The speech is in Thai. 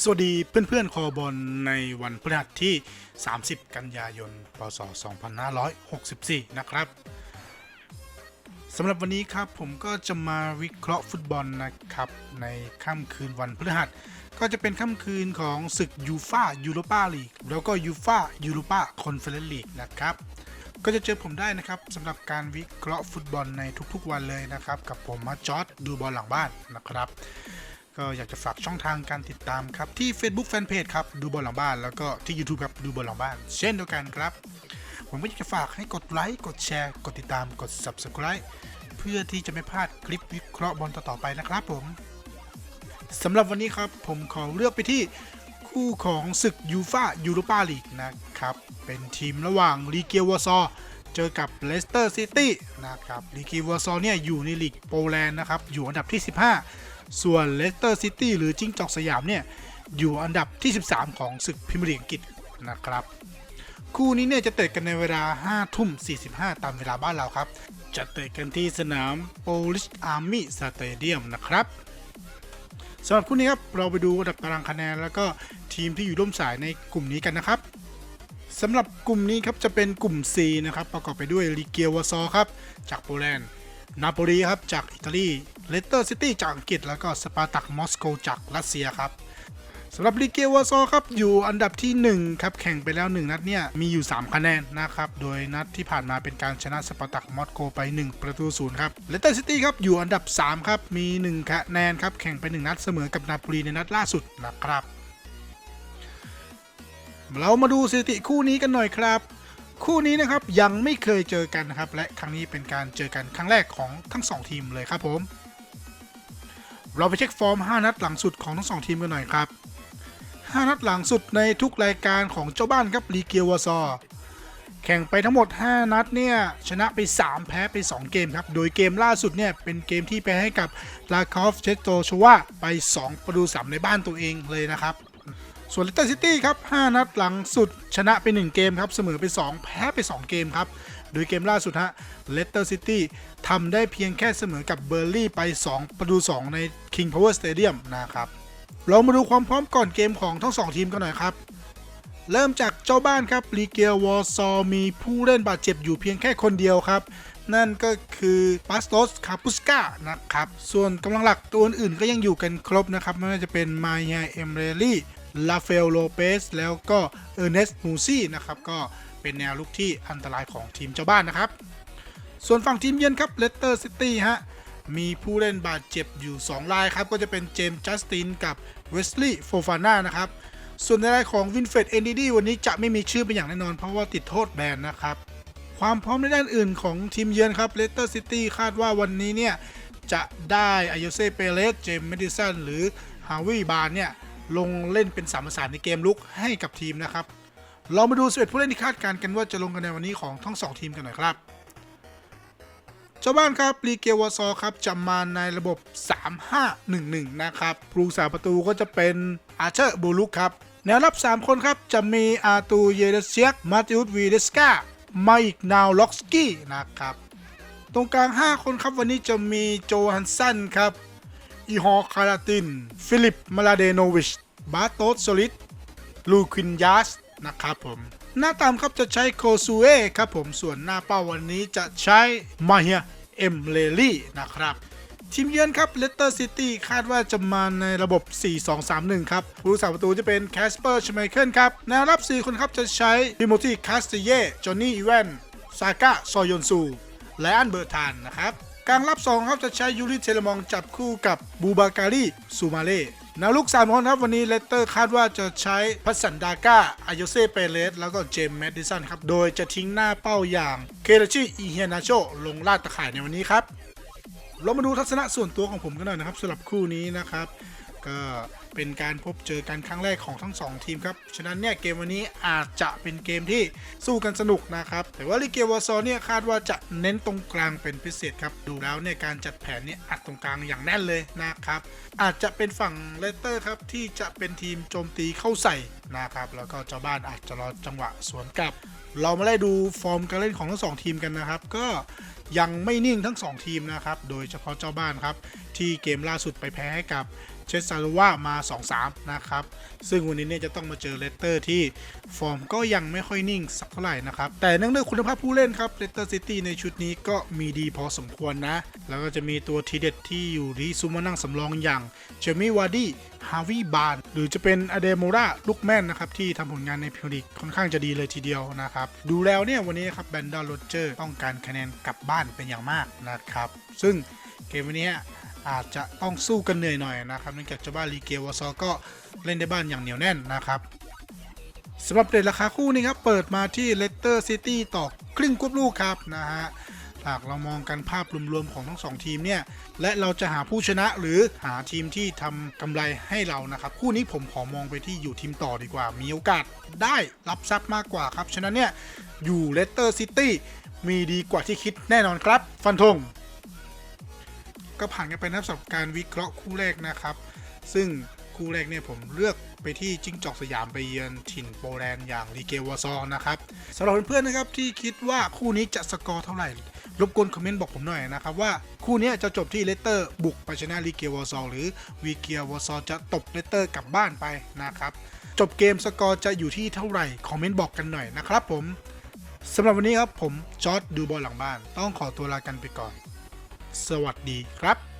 สวัสดีเพื่อนๆ คอบอลในวันพฤหัสที่ 30 กันยายน พศ 2564 นะครับสำหรับวันนี้ครับผมก็จะมาวิเคราะห์ฟุตบอลนะครับ ในค่ำคืนวันพฤหัส ก็จะเป็นค่ำคืนของศึกยูฟายูโรปาลีกแล้วก็ยูฟายูโรปาคอนเฟอเรนซ์ลีกนะครับ ก็จะเจอผมได้นะครับสำหรับการวิเคราะห์ฟุตบอลในทุกๆวันเลยนะครับ กับผมมาจอร์ดดูบอลหลังบ้านนะครับ ก็อยากจะฝากช่องทางการติดตามครับ ที่ Facebook Fanpage ครับ ดูบอลหลังบ้าน แล้วก็ที่ YouTube ครับ ดูบอลหลังบ้าน เช่นเดียวกันครับ ผมก็อยากจะฝากให้กดไลค์กดแชร์ กดติดตามกด Subscribe เพื่อที่จะไม่พลาดคลิปวิเคราะห์บอลต่อๆไปนะครับผมสำหรับวันนี้ครับผมขอเลือกไปที่คู่ของศึกยูฟายูโรปาลีกนะครับ เป็นทีมระหว่างลีเกียววอร์ซอเจอกับเลสเตอร์ซิตี้นะครับลีเกียววอร์ซอเนี่ยอยู่ในลีกโปแลนด์นะครับ อยู่อันดับที่ 15 ส่วนเลสเตอร์ซิตี้หรือจิ้งจอกสยามเนี่ยอยู่อันดับที่ 13 ของศึกพรีเมียร์ลีกอังกฤษนะครับ คู่นี้เนี่ยจะเตะกันในเวลา 5 ทุ่ม 45 ตามเวลาบ้านเราครับ จะเตะกันที่สนาม Polish Army Stadium นะครับสำหรับคู่นี้ครับเราไปดูอันดับตารางคะแนน แล้วก็ทีมที่อยู่ร่วมสายในกลุ่มนี้กันนะครับสำหรับกลุ่มนี้ครับจะเป็นกลุ่ม C นะครับประกอบไปด้วยลีเกียววอร์ซอครับจากโปแลนด์นาโปลีครับจากอิตาลี เลสเตอร์ซิตี้จากอังกฤษ แล้วก็สปาร์ตักมอสโกจากรัสเซียครับสำหรับลีเกียวอซอครับอยู่อันดับที่ 1 ครับแข่งไปแล้ว 1 นัดเนี่ยมีอยู่ 3 คะแนนนะครับ โดยนัดที่ผ่านมาเป็นการชนะสปาร์ตักมอสโกไป 1 ประตูศูนย์ครับเลสเตอร์ซิตี้ครับอยู่อันดับ 3 ครับ มี 1 คะแนนครับแข่งไป 1 นัดเสมอกับนาโปลีในนัดล่าสุดนะครับ เรามาดูสถิติคู่นี้กันหน่อยครับ คู่นี้นะครับยังไม่เคยเจอกันนะครับและครั้งนี้เป็นการเจอกันครั้งแรกของทั้ง 2 ทีมเลยครับผม เราไปเช็คฟอร์ม 5 นัดหลังสุดของทั้ง2ทีมกันหน่อยครับ 5 นัดหลังสุดในทุกรายการของเจ้าบ้านครับลีเกียววอซอร์แข่งไปทั้งหมด 5 นัดเนี่ยชนะไป 3 แพ้ไป 2 เกมครับ โดยเกมล่าสุดเนี่ยเป็นเกมที่แพ้ให้กับลาคอฟเชโตชวาไป 2 ประตู3ในบ้านตัวเองเลยนะครับ ส่วนเลสเตอร์ซิตี้ครับ 5 นัดหลังสุดชนะไป 1 เกมครับ เสมอไป 2 แพ้ไป 2 เกมครับ โดยเกมล่าสุดฮะเลสเตอร์ซิตี้ทำได้เพียงแค่เสมอกับเบอร์ลี่ไป 2 ประตู 2 ใน King Power Stadium นะครับ เรามาดูความพร้อมก่อนเกมของทั้ง 2 ทีมกันหน่อยครับ เริ่มจากเจ้าบ้านครับลีเกียวอซอมีผู้เล่นบาดเจ็บอยู่เพียงแค่คนเดียวครับนั่นก็คือปาสโตสคาปุสกานะครับ ส่วนกำลังหลักตัวอื่นก็ยังอยู่กันครบนะครับ ไม่ว่าจะเป็นมายาเอมเรลี่ ลาเฟลโลเปสแล้วก็เออร์เนสมูซี่นะครับก็เป็นแนวลุกที่อันตรายของทีมเจ้าบ้านนะครับ ส่วนฝั่งทีมเยือนครับเลสเตอร์ซิตี้ฮะมีผู้เล่นบาดเจ็บอยู่ 2 รายครับ ก็จะเป็นเจมส์จัสตินกับเวสลีย์โฟฟาน่านะครับ ส่วนในรายของวินเฟดเอนดีดีวันนี้จะไม่มีชื่อเป็นอย่างแน่นอน เพราะว่าติดโทษแบนนะครับ ความพร้อมในด้านอื่นของทีมเยือนครับเลสเตอร์ซิตี้คาดว่าวันนี้เนี่ย จะได้อายเซเปเรสเจมส์เมดิสันหรือฮาวิบานเนี่ย ลงเล่นเป็นสามประสานในเกมลุกให้กับทีมนะครับ เรามาดู11ผู้เล่นที่คาดการณ์กันว่าจะลงกันในวันนี้ของทั้ง 2 ทีมกันหน่อยครับ เจ้าบ้านครับลีเกวอซอครับจะมาในระบบ 3-5-1-1 นะครับผู้สาประตูก็จะเป็นอาเชอร์บูลุกครับแนวรับ 3 คนครับ จะมีอาตูเยเดเซียกมาติอุสวีเดสกาไมาอีกนาวล็อกสกี้นะครับ ตรงกลาง 5 คนครับวันนี้จะมีโจฮันสันครับ อีฮอร์คาราติน ฟิลิป มาลาเดโนวิช บาโตสโซลิดลูควินยัสนะครับผม หน้าตามครับจะใช้โคซูเอครับผม ส่วนหน้าเป้าวันนี้จะใช้มาเฮียเอ็มเลลี่นะครับทีมเยือนครับเลสเตอร์ซิตี้คาดว่าจะมาในระบบ 4-2-3-1 ครับ ผู้รักษาประตูจะเป็นแคสเปอร์ชไมเคิลครับแนวรับ 4 คนครับจะใช้พิโมธีคาสเตเย่จอห์นนี่อีแวนซาก้าซอยอนซู และอันเบอร์ทานนะครับ กลางรับ2ครับจะใช้ยูริเทเลมองจับคู่กับบูบาการีซูมาเล่แนวลุก3คนครับวันนี้เลสเตอร์คาดว่าจะใช้พัสสันดาก้าอายเซ่เปเรสแล้วก็เจมส์แมดดิสันครับ โดยจะทิ้งหน้าเป้าอย่างเคราชิอีเฮนาโชลงลาดตะข่ายในวันนี้ครับ เรามาดูทัศนะส่วนตัวของผมกันหน่อยนะครับสำหรับคู่นี้นะครับ ก็เป็นการพบเจอกันครั้งแรกของทั้ง 2 ทีมครับ ฉะนั้นเนี่ยเกมวันนี้อาจจะเป็นเกมที่สู้กันสนุกนะครับ แต่ว่าลิเกวอร์ซอเนี่ยคาดว่าจะเน้นตรงกลางเป็นพิเศษครับ ดูแล้วเนี่ยการจัดแผนเนี่ยอัดตรงกลางอย่างแน่นเลยนะครับ อาจจะเป็นฝั่งเลสเตอร์ครับที่จะเป็นทีมโจมตีเข้าใส่นะครับ แล้วก็เจ้าบ้านอาจจะรอจังหวะสวนกลับ เรามาไล่ดูฟอร์มการเล่นของทั้งสองทีมกันนะครับ ก็ยังไม่นิ่งทั้ง 2 ทีมนะครับ โดยเฉพาะเจ้าบ้านครับ ที่เกมล่าสุดไปแพ้ให้กับ ชสซาโลวามา 2-3 นะครับ ซึ่งวันนี้เนี่ยจะต้องมาเจอเลสเตอร์ที่ฟอร์มก็ยังไม่ค่อยนิ่งสักเท่าไหร่นะครับ แต่เนื่องด้วยคุณภาพผู้เล่นครับเลสเตอร์ซิตี้ในชุดนี้ก็มีดีพอสมควรนะ แล้วก็จะมีตัวทีเด็ดที่อยู่ที่ซูมานั่งสำรองอย่างเจมี่วาร์ดี้ฮาวิบาน หรือจะเป็นอเดโมราลูกแม่นนะครับ ที่ทำผลงานในพรีเมียร์ลีกค่อนข้างจะดีเลยทีเดียวนะครับ ดูแล้วเนี่ยวันนี้ครับแบนดาโรเจอร์ต้องการคะแนนกลับบ้านเป็นอย่างมากนะครับ ซึ่งเกมวันนี้ อาจจะต้องสู้กันเหนื่อยหน่อยนะครับเนื่องจากเจ้าบ้านลีเกวอร์ซอก็เล่นได้บ้านอย่างเหนียวแน่นนะครับสำหรับเรทราคาคู่นี้ครับ เปิดมาที่เลสเตอร์ซิตี้ต่อครึ่งควบลูกครับนะฮะหากเรามองกันภาพรวมๆของทั้งสองทีมเนี่ย และเราจะหาผู้ชนะหรือหาทีมที่ทำกำไรให้เรานะครับ คู่นี้ผมขอมองไปที่อยู่ทีมต่อดีกว่า มีโอกาสได้รับทรัพย์มากกว่าครับ ฉะนั้นเนี่ย อยู่เลสเตอร์ซิตี้มีดีกว่าที่คิดแน่นอนครับ ฟันธง ก็ผ่านกันไปนะครับสำหรับการวิเคราะห์คู่แรกนะครับ ซึ่งคู่แรกเนี่ยผมเลือกไปที่จิ้งจอกสยามไปเยือนถิ่นโปแลนด์อย่างลีเกวอซอนะครับสำหรับเพื่อนๆนะครับที่คิดว่าคู่นี้จะสกอร์เท่าไหร่ รบกวนคอมเมนต์บอกผมหน่อยนะครับว่าคู่นี้จะจบที่เลสเตอร์บุกไปชนะลีเกวอซอหรือวีเกียวอซอจะตบเลสเตอร์กลับบ้านไปนะครับจบเกมสกอร์จะอยู่ที่เท่าไหร่คอมเมนต์บอกกันหน่อยนะครับผมสำหรับวันนี้ครับผมจอร์ดดูบอลหลังบ้าน ต้องขอตัวลากันไปก่อน สวัสดีครับ